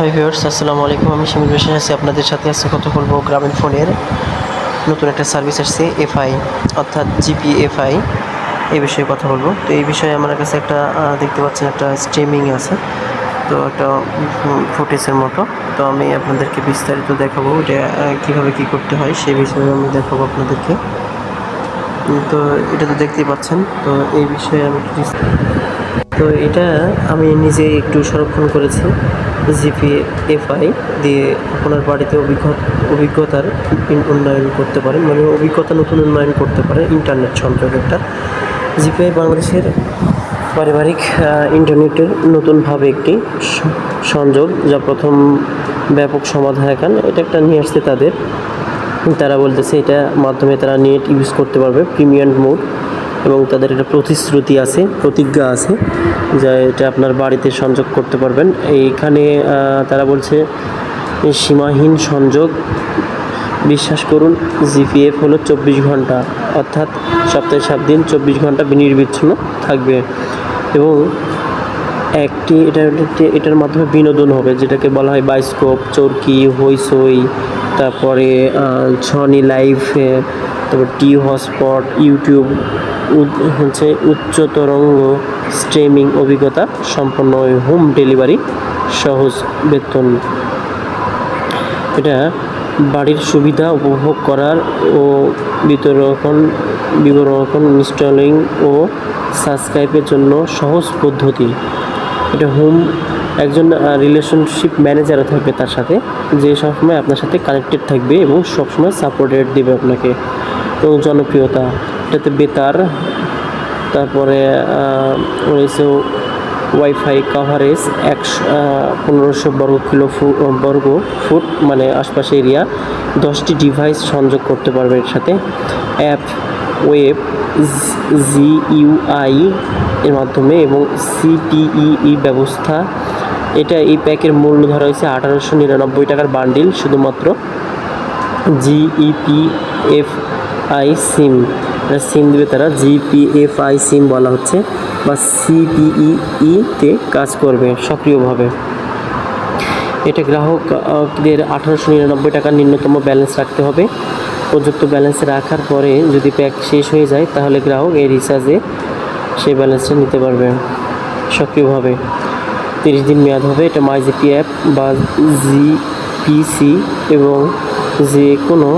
Hi viewers আসসালামু আলাইকুম। আমি শিমুল বিশ্বাস আছি। আপনাদের সাথে আজকে কথা বলব গ্রামীণ ফোনের নতুন একটা সার্ভিস আসছে, এফআই, অর্থাৎ জিপি এফআই। এই বিষয়ে কথা বলব। তো এই বিষয়ে আমার কাছে একটা দেখতে পাচ্ছেন একটা স্ট্রিমিং আছে। তো একটা ফুটেজের মতো। তো আমি আপনাদেরকে বিস্তারিত দেখাবো এটা কীভাবে কী করতে হয় সেই বিষয়ে আমি দেখাবো আপনাদেরকে। তো এটা তো দেখতেই পাচ্ছেন। তো এই বিষয়ে আমি তো এটা আমি নিজে একটু সংরক্ষণ করেছি জিপি এফআই দিয়ে আপনার বাড়িতে অভিজ্ঞতা অভিজ্ঞতার উন্নয়ন করতে পারেন মানে অভিজ্ঞতা নতুন উন্নয়ন করতে পারে ইন্টারনেট সংযোগ একটা জিপিআই বাংলাদেশের পারিবারিক ইন্টারনেটের নতুনভাবে একটি সংযোগ যা প্রথম ব্যাপক সমাধান এখন। এটা একটা নিয়ে আসছে তাদের। তারা বলতেছে এটা মাধ্যমে তারা নেট ইউজ করতে পারবে প্রিমিয়াম মোড এবং তাদের একটা প্রতিশ্রুতি আছে, প্রতিজ্ঞা আছে যা এটা আপনার বাড়িতে সংযোগ করতে পারবেন। এইখানে তারা বলছে সীমাহীন সংযোগ, বিশ্বাস করুন, জিপিএফ হলো চব্বিশ ঘণ্টা, অর্থাৎ সপ্তাহে সাত দিন চব্বিশ ঘণ্টা বিনির্বিচ্ছিন্ন থাকবে। এবং একটি, এটা এটার মাধ্যমে বিনোদন হবে, যেটাকে বলা হয় বাইস্কোপ, চরকি হইসই তারপরে ছনি লাইভ তারপর টি হটস্পট, ইউটিউব হচ্ছে উচ্চ তরঙ্গ স্ট্রিমিং অভিজ্ঞতা সম্পন্ন হোম ডেলিভারি সহজ বেতন। এটা বাড়ির সুবিধা উপভোগ করার ও বিতরণ বিবরণ ইনস্টলিং ও সাবস্ক্রাইবের জন্য সহজ পদ্ধতি। এটা হোম, একজন রিলেশনশিপ ম্যানেজারও থাকবে তার সাথে, যে সবসময় আপনার সাথে কানেক্টেড থাকবে এবং সবসময় সাপোর্টেড দেবে আপনাকে। এবং জনপ্রিয়তা। এটাতে বেতার তারপরে রয়েছে ওয়াইফাই কাভারেজ একশো পনেরোশো বর্গ কিলো বর্গ ফুট মানে আশপাশে এরিয়া দশটি ডিভাইস সংযোগ করতে পারবে এর সাথে। অ্যাপ ওয়েব জি জিইউআই এর মাধ্যমে এবং সিপিইই ব্যবস্থা। এটা এই প্যাকের মূল্য ধরা হয়েছে আঠারোশো নিরানব্বই টাকার বান্ডিল শুধুমাত্র জিইপিএফআই সিম সিম দেবে তারা জিপিএফআই সিম বলা হচ্ছে, বা সিপিইতে কাজ করবে সক্রিয়ভাবে। এটা গ্রাহকদের আঠারোশো নিরানব্বই টাকার ন্যূনতম ব্যালেন্স রাখতে হবে। প্রযুক্ত ব্যালেন্স রাখার পরে যদি প্যাক শেষ হয়ে যায়, তাহলে গ্রাহক এই রিচার্জে সেই ব্যালেন্সটা নিতে পারবে সক্রিয়ভাবে। তিরিশ দিন মেয়াদ হবে, এটা মাইজিপি অ্যাপ বা জিপিসি এবং যে কোনো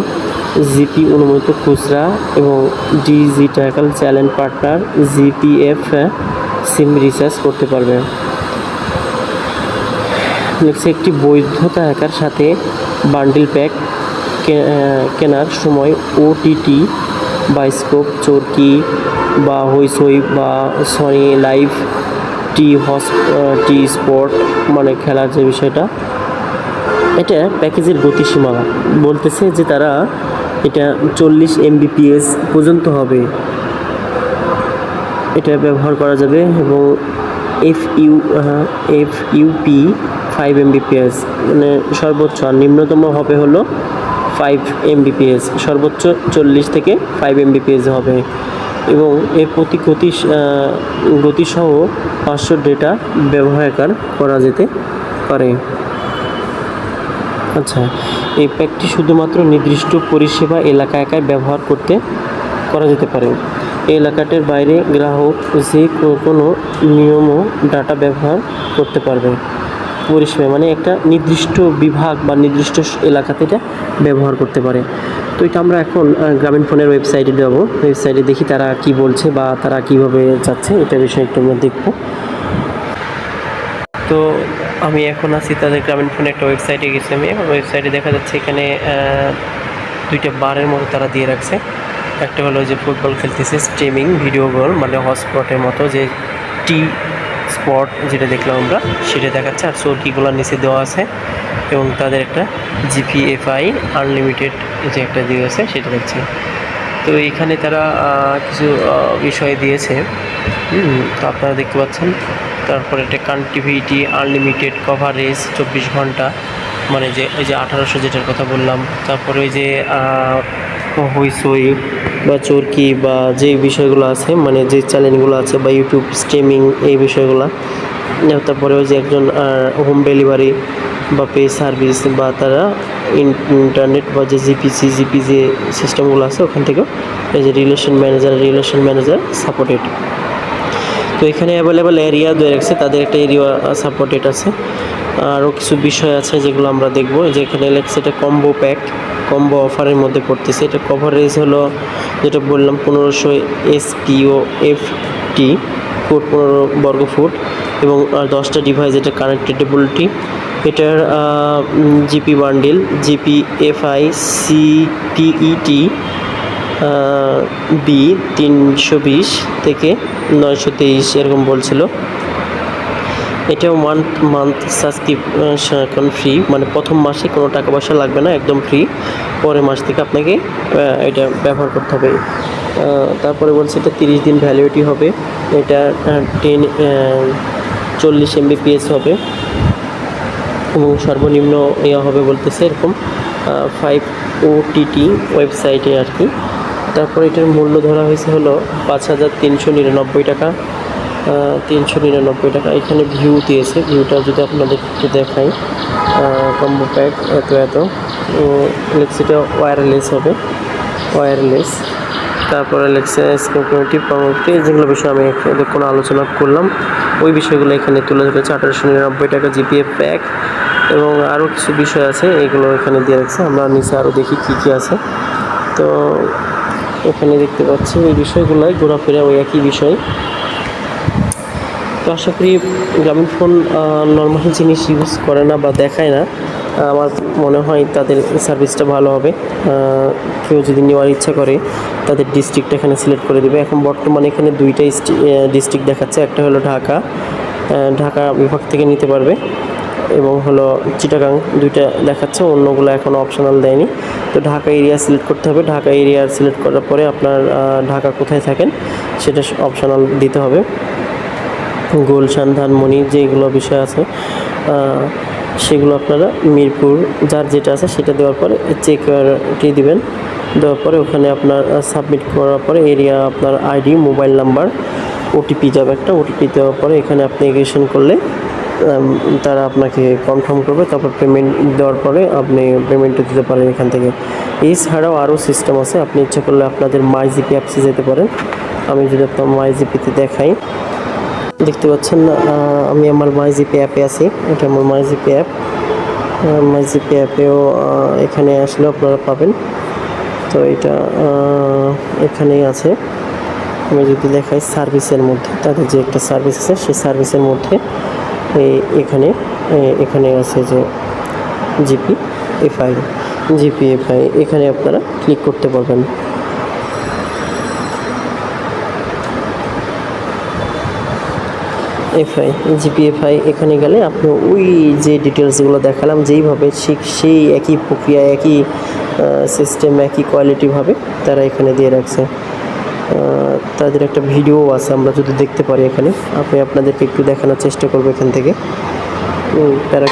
জিপি অনুমোদিত খুচরা এবং digital challenge partner GPF SIM recharge করতে পারবে। নেক্সট একটি বৈধতা একার সাথে বান্ডিল প্যাক কেনার সময় ওটিটি বাইস্কোপ চরকি বা হইসই বা সনি লাইভ টি হস টি স্পট মানে খেলার যে বিষয়টা, এটা প্যাকেজের গতিসীমা বলতেছে যে তারা এটা চল্লিশ এমবিপিএস পর্যন্ত হবে। এটা ব্যবহার করা যাবে এবং F U F UP five Mbps মানে সর্বোচ্চ আর নিম্নতম হবে হলো ফাইভ এমবিপিএস সর্বোচ্চ চল্লিশ থেকে ফাইভ এমবিপিএস হবে। এবং এর প্রতি গতি গতিসহ পাঁচশো ডেটা ব্যবহার করা যেতে পারে। আচ্ছা এই প্যাকটি শুধুমাত্র নির্দিষ্ট পরিষেবা এলাকা একাই ব্যবহার করতে করা যেতে পারে। এই এলাকাটির বাইরে গ্রাহক যে কোনো নিয়ম ও ডাটা ব্যবহার করতে পারবে। পরিষেবা মানে একটা নির্দিষ্ট বিভাগ বা নির্দিষ্ট এলাকাতে এটা ব্যবহার করতে পারে। তো এটা আমরা এখন গ্রামীণ ফোনের ওয়েবসাইটে যাব ওয়েবসাইটে দেখি তারা কি বলছে বা তারা কীভাবে যাচ্ছে এটা বিষয়ে একটু আমরা দেখব। তো আমি এখন আছি তাদের গ্রামীণ ফোনে একটা ওয়েবসাইটে গেছি আমি। ওয়েবসাইটে দেখা যাচ্ছে এখানে দুইটা বারের মতো তারা দিয়ে রাখছে। একটা হলো যে ফুটবল খেলতেছে স্ট্রিমিং ভিডিও গোল মানে হটস্পটের মতো যে টি স্পট যেটা দেখলাম আমরা, সেটা দেখাচ্ছে। আর চরকিগুলোর নিচে দেওয়া আছে। এবং তাদের একটা জিপিএফআই আনলিমিটেড যে একটা দিয়ে আছে, সেটা দেখছি। তো এইখানে তারা কিছু বিষয় দিয়েছে। তো আপনারা দেখতে পাচ্ছেন। তারপরে একটা কানেক্টিভিটি আনলিমিটেড কভারেজ চব্বিশ ঘণ্টা মানে যে ওই যে আঠারোশো যেটার কথা বললাম। তারপরে ওই যে হইসই বা চরকি বা যে বিষয়গুলো আছে মানে যে চ্যানেলগুলো আছে বা ইউটিউব স্ট্রিমিং এই বিষয়গুলো। তারপরে ওই যে একজন হোম ডেলিভারি বা পে সার্ভিস বা তারা ইন- ইন্টারনেট বা যে জিপিসি জিপি যে সিস্টেমগুলো আছে, ওখান থেকেও এই যে relation manager relation manager supported তো এখানে অ্যাভেলেবেল এরিয়া দিয়ে রাখছে তাদের একটা এরিয়া সাপোর্টেড আছে। আরও কিছু বিষয় আছে যেগুলো আমরা দেখব। যে এখানে লেখছে এটা কম্বো প্যাক কম্বো অফারের মধ্যে পড়তেছে। এটা কভারেজ হলো যেটা বললাম, পনেরোশো এসপিও এফ টি ফুট পনেরো বর্গ ফুট এবং দশটা ডিভাইস এটা কানেক্টেডেবিলিটি এটার জিপি বান্ডিল জিপি এফআই সিপিইটি বি, তিনশো বিশ থেকে নয়শো তেইশ এরকম বলছিল। এটাও মান্থ মান্থ সাবস্ক্রিপশন ফ্রি মানে প্রথম মাসে কোনো টাকা পয়সা লাগবে না, একদম ফ্রি পরের মাস থেকে আপনাকে এটা ব্যবহার করতে হবে। তারপরে বলছে এটা তিরিশ দিন ভ্যালিডিটি হবে। এটা টেন চল্লিশ এমবিপিএস হবে। এবং সর্বনিম্ন ইয়া হবে বলতেছে এরকম ফাইভ ওটিটি ওয়েবসাইটে আর কি। তারপর এটার মূল্য ধরা হয়েছে হলো পাঁচ হাজার তিনশো নিরানব্বই টাকা তিনশো নিরানব্বই টাকা। এখানে ভিউ দিয়েছে। ভিউটা যদি আপনাদের একটু দেখাই কম্বো প্যাক এত এত। লেক্সিটা ওয়্যারলেস হবে। ওয়্যারলেস তারপরে স্কিম কমিটি কমিটি যেগুলো বিষয়ে আমি কোনো আলোচনা করলাম। ওই বিষয়গুলো এখানে তুলে ধরেছে। আঠারোশো নিরানব্বই টাকা জিপিএফ প্যাক এবং আরও কিছু বিষয় আছে, এগুলো এখানে দিয়ে রাখছে। আমরা নিচে আরও দেখি কী কী আছে। তো এখানে দেখতে পাচ্ছি ওই বিষয়গুলোই ঘোরাফেরা ওই একই বিষয়। তো আশা করি গ্রামীণ ফোন নর্মাল জিনিস ইউজ করে না বা দেখায় না। আমার মনে হয় তাদের সার্ভিসটা ভালো হবে। কেউ যদি নেওয়ার ইচ্ছা করে, তাদের ডিস্ট্রিক্ট এখানে সিলেক্ট করে দেবে। এখন বর্তমানে এখানে দুইটা ডিস্ট্রিক্ট দেখাচ্ছে। একটা হলো ঢাকা। ঢাকা বিভাগ থেকে নিতে পারবে। এবং হলো চিটাগাং দুইটা দেখাচ্ছে, অন্যগুলো এখনও অপশনাল দেয়নি। তো ঢাকা এরিয়া সিলেক্ট করতে হবে। ঢাকা এরিয়া সিলেক্ট করার পরে আপনার ঢাকা কোথায় থাকেন সেটা অপশনাল দিতে হবে। গুলশান ধানমণি যেগুলো বিষয় আছে সেগুলো আপনারা মিরপুর, যার যেটা আছে সেটা দেওয়ার পরে চেকটি দিবেন। দেওয়ার পরে ওখানে আপনার সাবমিট করার পরে এরিয়া আপনার আইডি মোবাইল নাম্বার ওটিপি যাবে একটা ওটিপি দেওয়ার পরে এখানে আপনি এগ্রিগেশন করলে তারা আপনাকে কনফার্ম করবে, তারপর পেমেন্ট দেওয়ার পরে আপনি পেমেন্টটা দিতে পারেন এখান থেকে। এছাড়াও আরও সিস্টেম আছে, আপনি ইচ্ছা করলে আপনাদের মাই জিপি অ্যাপসে যেতে পারেন। আমি যদি আপনার মাই জিপিতে দেখাই, দেখতে পাচ্ছেন আমি আমার মাইজিপি অ্যাপে আছি। এটা আমার মাইজিপি অ্যাপ মাইজিপি অ্যাপেও এখানে আসলে আপনারা পাবেন। তো এটা এখানেই আছে। আমি যদি দেখাই সার্ভিসের মধ্যে, তাদের যে একটা সার্ভিস আছে, সেই সার্ভিসের মধ্যে এখানে এখানে আছে যে জিপি, এফআই জিপি, এফআই, এখানে আপনারা ক্লিক করতে পারবেন। এফআই জিপিএফআই এখানে গেলে আপনি ওই যে ডিটেলসগুলো দেখালাম, যেইভাবে ঠিক সেই একই প্রক্রিয়া, একই সিস্টেম একই কোয়ালিটিভাবে তারা এখানে দিয়ে রাখছে। তাদের একটা ভিডিও আছে, আমরা যদি দেখতে পারি এখানে, আপনি আপনাদেরকে একটু দেখানোর চেষ্টা করব এখান থেকে। তারা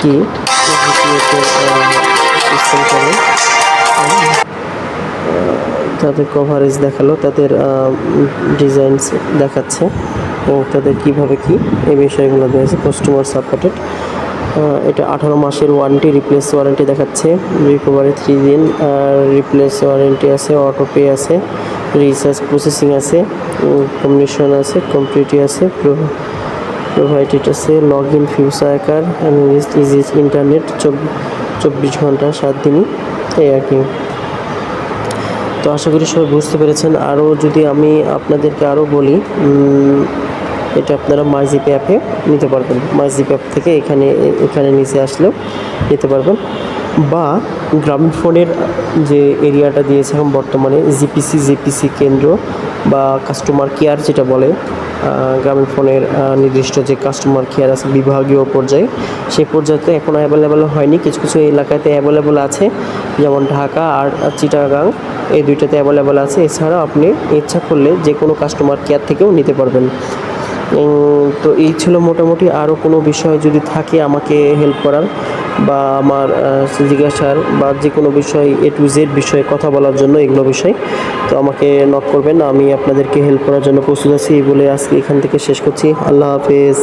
কি? তাদের কভারেজ দেখাল, তাদের ডিজাইনস দেখাচ্ছে। এবং তাদের কীভাবে কি, এই বিষয়গুলো দিয়েছে কাস্টমার সাপোর্টেড এটা আঠারো মাসের ওয়ারেন্টি রিপ্লেস ওয়ারেন্টি দেখাচ্ছে। রিকভারি থ্রি দিন, আর রিপ্লেস ওয়ারেন্টি আছে অটো পে আছে রিচার্জ প্রসেসিং আছে কমিউনিকেশন আছে কমপ্লিটি আছে প্রোভাইডেড আছে লগ ইন ফিউচার আকার ইজি ইন্টারনেট চব্বিশ ঘণ্টা, সাত দিনই, এই আর কি। তো আশা করি সবাই বুঝতে পেরেছেন। আরও যদি আমি আপনাদেরকে আরও বলি এটা আপনারা মাইজিপি অ্যাপে নিতে পারবেন। মাইজিপি অ্যাপ থেকে এখানে এখানে নিচে আসলেও নিতে পারবেন। বা গ্রামীণ ফোনের যে এরিয়াটা দিয়েছে এখন বর্তমানে, জিপিসি জিপিসি কেন্দ্র বা কাস্টমার কেয়ার যেটা বলে গ্রামীণ ফোনের নির্দিষ্ট যে কাস্টমার কেয়ার আছে, বিভাগীয় পর্যায়ে, সেই পর্যায়ে এখনও অ্যাভেলেবেল হয়নি। কিছু কিছু এলাকাতে অ্যাভেলেবেল আছে, যেমন ঢাকা আর চিটাগাং, এই দুইটাতে অ্যাভেলেবেল আছে। এছাড়াও আপনি ইচ্ছা করলে যে কোনো কাস্টমার কেয়ার থেকেও নিতে পারবেন। তো এই ছিল মোটামুটি আরও কোনো বিষয় যদি থাকে আমাকে হেল্প করার বা আমার জিজ্ঞাসার বা যে কোনো বিষয় এ টু জেড বিষয়ে কথা বলার জন্য এগুলো বিষয়, তো আমাকে নক করবেন। আমি আপনাদেরকে হেল্প করার জন্য প্রস্তুত আছি। এই বলে আজকে এখান থেকে শেষ করছি। আল্লাহ হাফেজ।